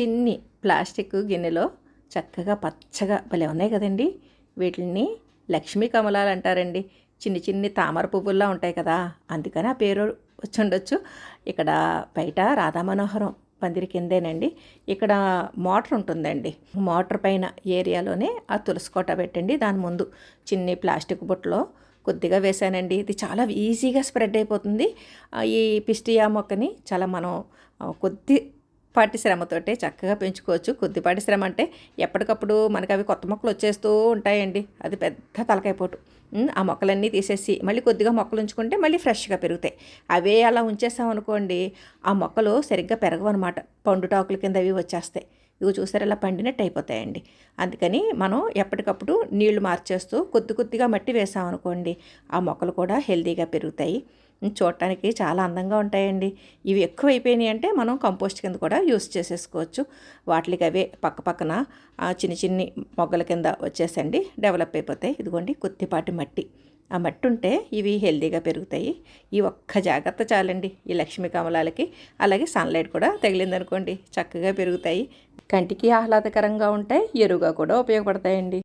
చిన్ని ప్లాస్టిక్ గిన్నెలో చక్కగా పచ్చగా భలే ఉన్నాయి కదండి. వీటిని లక్ష్మీ కమలాలు అంటారండి. చిన్ని చిన్ని తామర పువ్వుల్లా ఉంటాయి కదా. అందుకని ఆ పేరు వచ్చి ఉండొచ్చు ఇక్కడ బయట రాధా మనోహరం పందిరి కిందేనండి. ఇక్కడ మోటార్ ఉంటుందండి. మోటార్ పైన ఏరియాలోనే ఆ తులసి కోట పెట్టండి. దాని ముందు చిన్ని ప్లాస్టిక్ బుట్టలో కొద్దిగా వేసానండి ఇది చాలా ఈజీగా స్ప్రెడ్ అయిపోతుంది. ఈ పిస్టియా మొక్కని చాలా మనం కొద్ది పాటి శ్రమతోటే చక్కగా పెంచుకోవచ్చు. కొద్దిపాటి శ్రమ అంటే ఎప్పటికప్పుడు మనకి అవి కొత్త మొక్కలు వచ్చేస్తూ ఉంటాయండి. అది పెద్ద తలకైపోటు ఆ మొక్కలన్నీ తీసేసి మళ్ళీ కొద్దిగా మొక్కలు ఉంచుకుంటే మళ్ళీ ఫ్రెష్గా పెరుగుతాయి. అవే అలా ఉంచేసామనుకోండి ఆ మొక్కలు సరిగ్గా పెరగవు అనమాట పండుటాకుల కింద అవి వచ్చేస్తాయి. ఇవి చూసారు ఇలా పండినట్టు అయిపోతాయండి. అందుకని మనం ఎప్పటికప్పుడు నీళ్ళు మార్చేస్తూ కొద్ది కొద్దిగా మట్టి వేసామనుకోండి ఆ మొక్కలు కూడా హెల్తీగా పెరుగుతాయి. చూడటానికి చాలా అందంగా ఉంటాయండి. ఇవి ఎక్కువ అయిపోయినాయి అంటే మనం కంపోస్ట్ కింద కూడా యూస్ చేసేసుకోవచ్చు. వాటికి అవే పక్క పక్కన చిన్ని చిన్ని మొగ్గల కింద వచ్చేసండి. డెవలప్ అయిపోతాయి. ఇదిగోండి కొద్దిపాటి మట్టి. ఆ మట్టి ఉంటే ఇవి హెల్తీగా పెరుగుతాయి. ఈ ఒక్క జాగ్రత్త చాలండి ఈ లక్ష్మీ కమలాలకి. అలాగే సన్లైట్ కూడా తగిలిందనుకోండి చక్కగా పెరుగుతాయి. కంటికి ఆహ్లాదకరంగా ఉంటాయి ఎరువుగా కూడా ఉపయోగపడతాయండి.